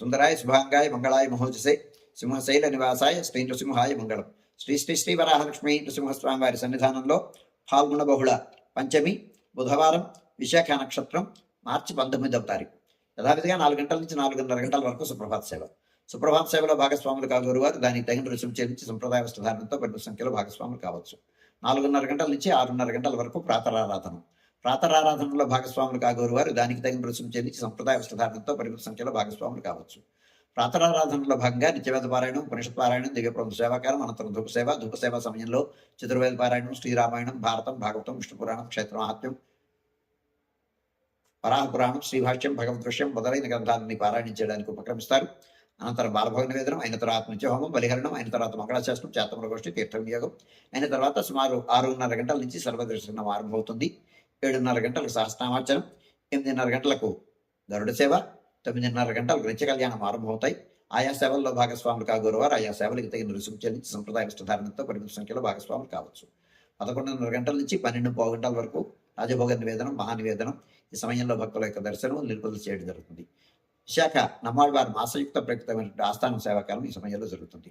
సుందరాయ శుభాంగాయ మంగళాయ మహోజసే సింహశైల నివాసాయ శ్రీ నృసింహాయ మంగళం శ్రీ శ్రీ శ్రీ వరాహలక్ష్మి నృసింహస్వామి వారి సన్నిధానంలో పాల్గొన బహుళ పంచమి బుధవారం విశాఖ నక్షత్రం మార్చి పంతొమ్మిదవ తారీఖు యథావిధిగా నాలుగు గంటల నుంచి నాలుగున్నర గంటల వరకు సుప్రభాత సేవ. సుప్రభాత సేవలో భాగస్వాములు కాగోరు వారు దానికి తగిన రుసుము చెల్లించి సంప్రదాయ వస్త్రధారణతో పెద్ద సంఖ్యలో భాగస్వాములు కావచ్చు. నాలుగున్నర గంటల నుంచి ఆరున్నర గంటల వరకు ప్రాతరారాధనం. ప్రాతరారాధనలో భాగస్వాములు కాగోరు వారు. దానికి తగిన రుసుము చెల్లించి సంప్రదాయ వస్త్రధారణతో పరిమిత సంఖ్యలో భాగస్వాములు కావచ్చు. ప్రాతరారాధనలో భాగంగా నిత్యవేద పారాయణం పునిషత్ పారాయణం దివ్యప్రభు సేవాకారం అనంతరం ధూప సేవ ధూప సేవ సమయంలో చతుర్వేద పారాయణం శ్రీరామాయణం భారతం భాగవతం విష్ణు పురాణం క్షేత్ర వరాహపురాణం శ్రీభాష్యం భగవద్ దృశ్యం మొదలైన గ్రంథాలని పారాయణం చేయడానికి ఉపక్రమిస్తారు. అనంతరం బాలభోగ నివేదనం అయిన తర్వాత నిత్యహోమం బలిహరణం అయిన తర్వాత మంగళాశాస్త్రం చేతముల గోష్ఠి తీర్థ వినియోగం అయిన తర్వాత సుమారు ఆరున్నర గంటల నుంచి సర్వదర్శనం ఆరంభమవుతుంది. ఏడున్నర గంటలకు సహస్నామార్చనం ఎనిమిదిన్నర గంటలకు గరుడ సేవ తొమ్మిదిన్నర గంటలకు నిత్య కళ్యాణం ఆరంభమవుతాయి. ఆయా సేవల్లో భాగస్వాములు కాగోరువారు ఆయా సేవలకు తగిన రుసుము చెల్లించి సంప్రదాయ వస్త్రధారణతో పరిమిత సంఖ్యలో భాగస్వాములు కావచ్చు. పదకొండున్నర గంటల నుంచి పన్నెండు పావు గంటల వరకు రాజభోగ నివేదనం మహానివేదనం ఈ సమయంలో భక్తుల యొక్క దర్శనం నిలుపుదల చేయడం జరుగుతుంది. విశాఖ నమ్మాళ్వారి మాసయుక్త ప్రయుక్తమైనటువంటి ఆస్థానం సేవాకాలం ఈ సమయంలో జరుగుతుంది.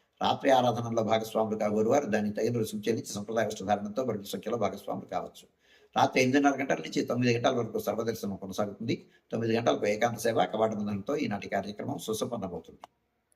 రాత్రి ఆరాధనలో భాగస్వాములు కాగోరు వారు దానికి తగిన రుసుము చెల్లించి సంప్రదాయ వస్త్రధారణతో పరిమిత సంఖ్యలో భాగస్వాములు కావచ్చు. రాత్రి ఎనిమిదిన్నర గంటల నుంచి తొమ్మిది గంటల వరకు సర్వదర్శనం కొనసాగుతుంది. తొమ్మిది గంటలకు ఏకాంత సేవ కవాటంతో ఈనాటి కార్యక్రమం సుసంపన్నమవుతుంది.